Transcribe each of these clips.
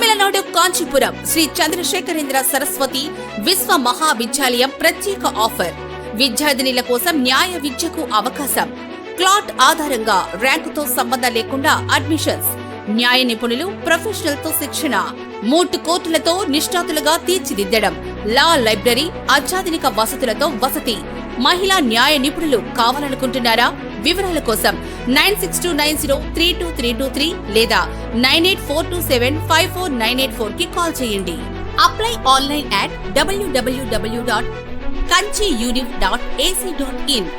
తమిళనాడు కాంచీపురం. శ్రీ చంద్రశేఖరేంద్ర సరస్వతి విశ్వ మహావిద్యాలయం ప్రత్యేక ఆఫర్. విద్యార్థినిల కోసం న్యాయ విద్యకు అవకాశం. క్లాట్ ఆధారంగా ర్యాంకుతో సంబంధం లేకుండా అడ్మిషన్స్. న్యాయ నిపుణులు ప్రొఫెషనల్తో శిక్షణ. మూటు కోర్టులతో నిష్ణాతులుగా తీర్చిదిద్దడం. లా లైబ్రరీ అత్యాధునిక వసతులతో వసతి. మహిళా న్యాయ నిపుణులు కావాలనుకుంటున్నారా? వివరాల కోసం nine six two nine zero three two three two three లేదా nine eight four two seven five four nine eight ఫోర్కి కాల్ చేయండి. Apply online at WWW dot Kanchi univ dot AC dot in.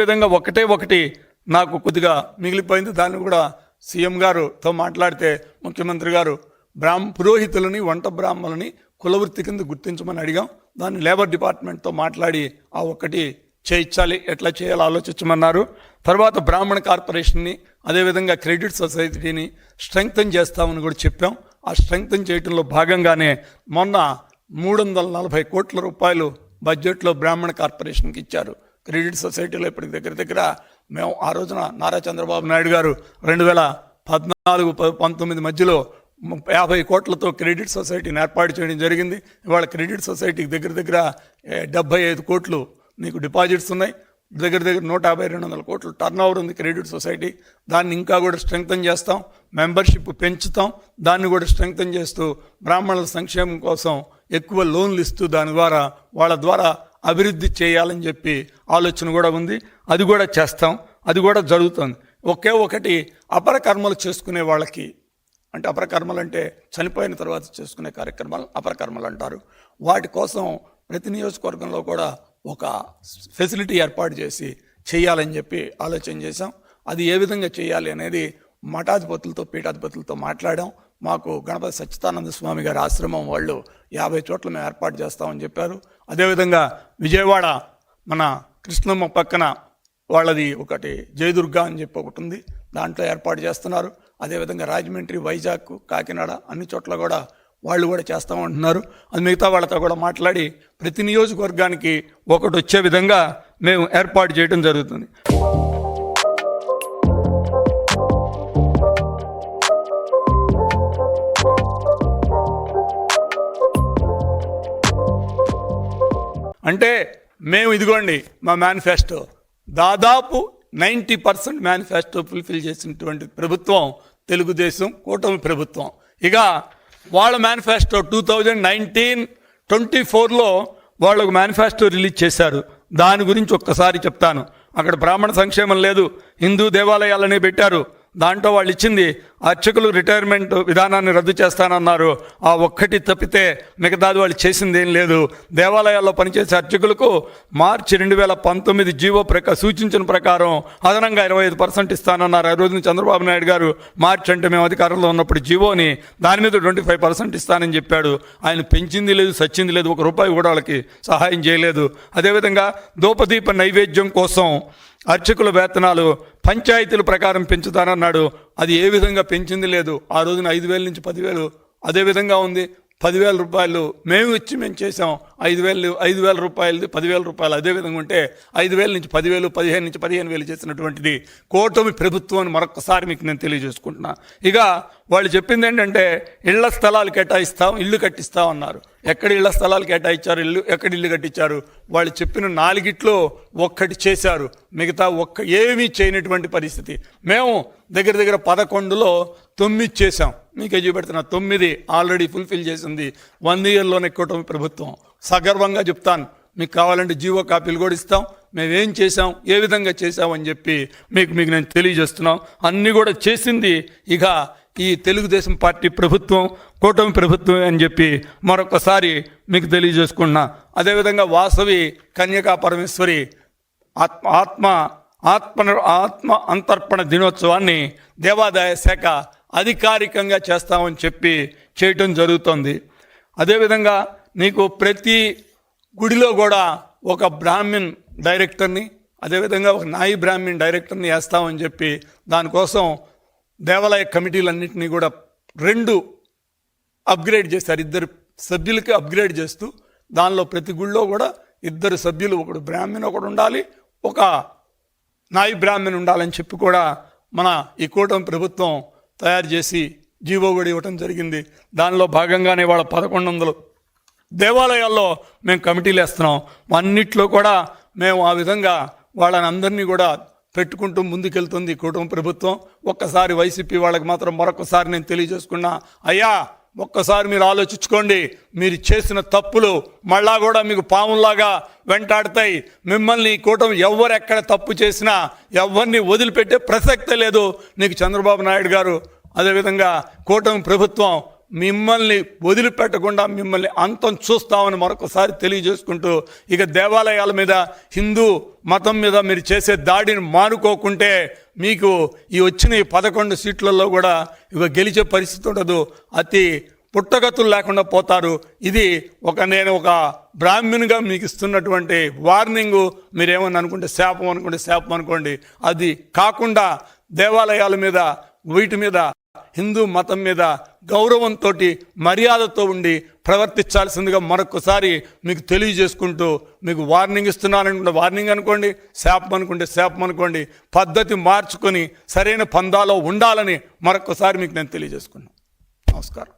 విధంగా ఒకటే ఒకటి నాకు కొద్దిగా మిగిలిపోయింది దాన్ని కూడా సీఎం గారుతో మాట్లాడితే ముఖ్యమంత్రి గారు బ్రాహ్మ పురోహితులని వంట బ్రాహ్మణులని కులవృత్తి కింద గుర్తించమని అడిగాం. దాన్ని లేబర్ డిపార్ట్మెంట్తో మాట్లాడి ఆ ఒక్కటి చేయించాలి. ఎట్లా చేయాలో ఆలోచించమన్నారు. తర్వాత బ్రాహ్మణ కార్పొరేషన్ని అదేవిధంగా క్రెడిట్ సొసైటీని స్ట్రెంగ్తన్ చేస్తామని కూడా చెప్పాం. ఆ స్ట్రెంగ్తన్ చేయడంలో భాగంగానే మొన్న మూడు వందల నలభై కోట్ల రూపాయలు బడ్జెట్లో బ్రాహ్మణ కార్పొరేషన్కి ఇచ్చారు. క్రెడిట్ సొసైటీలో ఇప్పటికి దగ్గర దగ్గర మేము ఆ రోజున నారా చంద్రబాబు నాయుడు గారు రెండు వేల పద్నాలుగు ప- పంతొమ్మిది మధ్యలో యాభై కోట్లతో క్రెడిట్ సొసైటీని ఏర్పాటు చేయడం జరిగింది. ఇవాళ క్రెడిట్ సొసైటీకి దగ్గర దగ్గర డెబ్బై ఐదు కోట్లు నీకు డిపాజిట్స్ ఉన్నాయి. దగ్గర దగ్గర నూట యాభై రెండు వందల కోట్లు టర్న్ ఓవర్ ఉంది క్రెడిట్ సొసైటీ. దాన్ని ఇంకా కూడా స్ట్రెంగ్తన్ చేస్తాం. మెంబర్షిప్ పెంచుతాం. దాన్ని కూడా స్ట్రెంగ్తన్ చేస్తూ బ్రాహ్మణుల సంక్షేమం కోసం ఎక్కువ లోన్లు ఇస్తూ దాని ద్వారా వాళ్ళ ద్వారా అభివృద్ధి చేయాలని చెప్పి ఆలోచన కూడా ఉంది. అది కూడా చేస్తాం. అది కూడా జరుగుతుంది. ఒకే ఒకటి అపర కర్మలు చేసుకునే వాళ్ళకి అంటే అపరకర్మలు అంటే చనిపోయిన తర్వాత చేసుకునే కార్యక్రమాలు అపరకర్మలు అంటారు వాటి కోసం ప్రతి నియోజకవర్గంలో కూడా ఒక ఫెసిలిటీ ఏర్పాటు చేసి చేయాలని చెప్పి ఆలోచన చేశాం. అది ఏ విధంగా చేయాలి అనేది మఠాధిపతులతో పీఠాధిపతులతో మాట్లాడాం. మాకు గణపతి సచ్చిదానంద స్వామి గారి ఆశ్రమం వాళ్ళు యాభై చోట్ల మేము ఏర్పాటు చేస్తామని చెప్పారు. అదేవిధంగా విజయవాడ మన కృష్ణమ్మ పక్కన వాళ్ళది ఒకటి జయదుర్గ అని చెప్పి ఒకటి ఉంది. దాంట్లో ఏర్పాటు చేస్తున్నారు. అదేవిధంగా రాజమండ్రి వైజాగ్ కాకినాడ అన్ని చోట్ల కూడా వాళ్ళు కూడా చేస్తామంటున్నారు అది మిగతా వాళ్ళతో కూడా మాట్లాడి ప్రతి నియోజకవర్గానికి ఒకటి వచ్చే విధంగా మేము ఏర్పాటు చేయడం జరుగుతుంది. అంటే మేము ఇదిగోండి మా మేనిఫెస్టో దాదాపు నైంటీ పర్సెంట్ మేనిఫెస్టో ఫుల్ఫిల్ చేసినటువంటి ప్రభుత్వం తెలుగుదేశం కూటమి ప్రభుత్వం. ఇక వాళ్ళ manifesto two thousand nineteen twenty ఫోర్లో వాళ్ళు ఒక మేనిఫెస్టో రిలీజ్ చేశారు. దాని గురించి ఒక్కసారి చెప్తాను. అక్కడ బ్రాహ్మణ సంక్షేమం లేదు. హిందూ దేవాలయాలనే పెట్టారు. దాంట్లో వాళ్ళు ఇచ్చింది అర్చకులు రిటైర్మెంట్ విధానాన్ని రద్దు చేస్తానన్నారు. ఆ ఒక్కటి తప్పితే మిగతాది వాళ్ళు చేసింది ఏం లేదు. దేవాలయాల్లో పనిచేసే అర్చకులకు మార్చి రెండు వేల పంతొమ్మిది జీవో ప్రక సూచించిన ప్రకారం అదనంగా ఇరవై ఐదు పర్సెంట్ ఇస్తానన్నారు. ఆ రోజున చంద్రబాబు నాయుడు గారు మార్చి అంటే మేము అధికారంలో ఉన్నప్పుడు జీవోని దాని మీద ట్వంటీ ఫైవ్ పర్సెంట్ ఇస్తానని చెప్పాడు. ఆయన పెంచింది లేదు సచ్చింది లేదు ఒక రూపాయి కూడా వాళ్ళకి సహాయం చేయలేదు. అదేవిధంగా దూపదీప నైవేద్యం కోసం అర్చకుల వేతనాలు పంచాయతీల ప్రకారం పెంచుతానన్నాడు. అది ఏ విధంగా పెంచింది లేదు. ఆ రోజున ఐదు వేల నుంచి పదివేలు అదే విధంగా ఉంది. పదివేల రూపాయలు మేము ఇచ్చి మేము చేసాం ఐదు వేలు ఐదు వేల రూపాయలు పదివేల రూపాయలు అదే విధంగా ఉంటే ఐదు వేల నుంచి పదివేలు పదిహేను నుంచి పదిహేను వేలు చేసినటువంటిది కూటమి ప్రభుత్వం అని మరొకసారి మీకు నేను తెలియజేసుకుంటున్నా. ఇక వాళ్ళు చెప్పింది ఏంటంటే ఇళ్ళ స్థలాలు కేటాయిస్తాం ఇల్లు కట్టిస్తాం అన్నారు. ఎక్కడ ఇళ్ళ స్థలాలు కేటాయించారు ఇల్లు ఎక్కడ ఇల్లు కట్టించారు? వాళ్ళు చెప్పిన నాలుగిట్లో ఒక్కటి చేశారు. మిగతా ఒక్క ఏమీ చేయనటువంటి పరిస్థితి. మేము దగ్గర దగ్గర పదకొండులో తొమ్మిది చేశాం. మీకే చూపెడుతున్నా తొమ్మిది ఆల్రెడీ ఫుల్ఫిల్ చేసింది. వన్ ఇయర్లోనే కూటమి ప్రభుత్వం. సగర్వంగా చెప్తాను. మీకు కావాలంటే జీవో కాపీలు కూడా ఇస్తాం. మేమేం చేసాం ఏ విధంగా చేసామని చెప్పి మీకు మీకు నేను తెలియజేస్తున్నాం. అన్నీ కూడా చేసింది ఇక ఈ తెలుగుదేశం పార్టీ ప్రభుత్వం కూటమి ప్రభుత్వం అని చెప్పి మరొకసారి మీకు తెలియజేసుకుంటున్నా. అదేవిధంగా వాసవి కన్యకా పరమేశ్వరి ఆత్మ ఆత్మ ఆత్మ ఆత్మ అంతర్పణ దినోత్సవాన్ని దేవాదాయ శాఖ అధికారికంగా చేస్తామని చెప్పి చేయటం జరుగుతుంది. అదేవిధంగా నీకు ప్రతి గుడిలో కూడా ఒక బ్రాహ్మిన్ డైరెక్టర్ని అదేవిధంగా ఒక నాయి బ్రాహ్మిన్ డైరెక్టర్ని వేస్తామని చెప్పి దానికోసం దేవాలయ కమిటీలన్నింటినీ కూడా రెండు అప్గ్రేడ్ చేశారు. ఇద్దరు సభ్యులకి అప్గ్రేడ్ చేస్తూ దానిలో ప్రతి గుళ్ళో కూడా ఇద్దరు సభ్యులు ఒకడు బ్రాహ్మణ్ ఒకడు ఉండాలి ఒక నాయి బ్రాహ్మణ్ ఉండాలని చెప్పి కూడా మన ఈ కూటమి ప్రభుత్వం తయారు చేసి జీవో కూడా ఇవ్వటం జరిగింది. దానిలో భాగంగానే వాళ్ళ పదకొండు వందలు దేవాలయాల్లో మేము కమిటీలు వేస్తున్నాం. అన్నిట్లో కూడా మేము ఆ విధంగా వాళ్ళని అందరినీ కూడా పెట్టుకుంటూ ముందుకెళ్తుంది కుటుంబ ప్రభుత్వం. ఒక్కసారి వైసీపీ వాళ్ళకి మాత్రం మరొకసారి నేను తెలియజేసుకున్నా అయ్యా ఒక్కసారి మీరు ఆలోచించుకోండి. మీరు చేసిన తప్పులు మళ్ళా కూడా మీకు పాముల్లాగా వెంటాడతాయి. మిమ్మల్ని కూటమి ఎవరు ఎక్కడ తప్పు చేసినా ఎవరిని వదిలిపెట్టే ప్రసక్తే లేదు. నీకు చంద్రబాబు నాయుడు గారు అదేవిధంగా కూటమి ప్రభుత్వం మిమ్మల్ని వదిలిపెట్టకుండా మిమ్మల్ని అంతం చూస్తామని మరొకసారి తెలియజేసుకుంటూ ఇక దేవాలయాల మీద హిందూ మతం మీద మీరు చేసే దాడిని మానుకోకుంటే మీకు ఈ వచ్చిన ఈ పదకొండు సీట్లలో కూడా ఇక గెలిచే పరిస్థితి ఉండదు. అతి పుట్టగతులు లేకుండా పోతారు. ఇది ఒక నేను ఒక బ్రాహ్మణుగా మీకు ఇస్తున్నటువంటి వార్నింగు. మీరేమని అనుకుంటే శాపం అనుకుంటే శాపం అనుకోండి. అది కాకుండా దేవాలయాల మీద వీటి మీద హిందూ మతం మీద గౌరవంతో మర్యాదతో ఉండి ప్రవర్తించాల్సిందిగా మరొకసారి మీకు తెలియజేసుకుంటూ మీకు వార్నింగ్ ఇస్తున్నాననుకుంటే వార్నింగ్ అనుకోండి శాపం అనుకుంటే శాపం అనుకోండి పద్ధతి మార్చుకొని సరైన పందాలో ఉండాలని మరొకసారి మీకు నేను తెలియజేసుకున్నాను. నమస్కారం.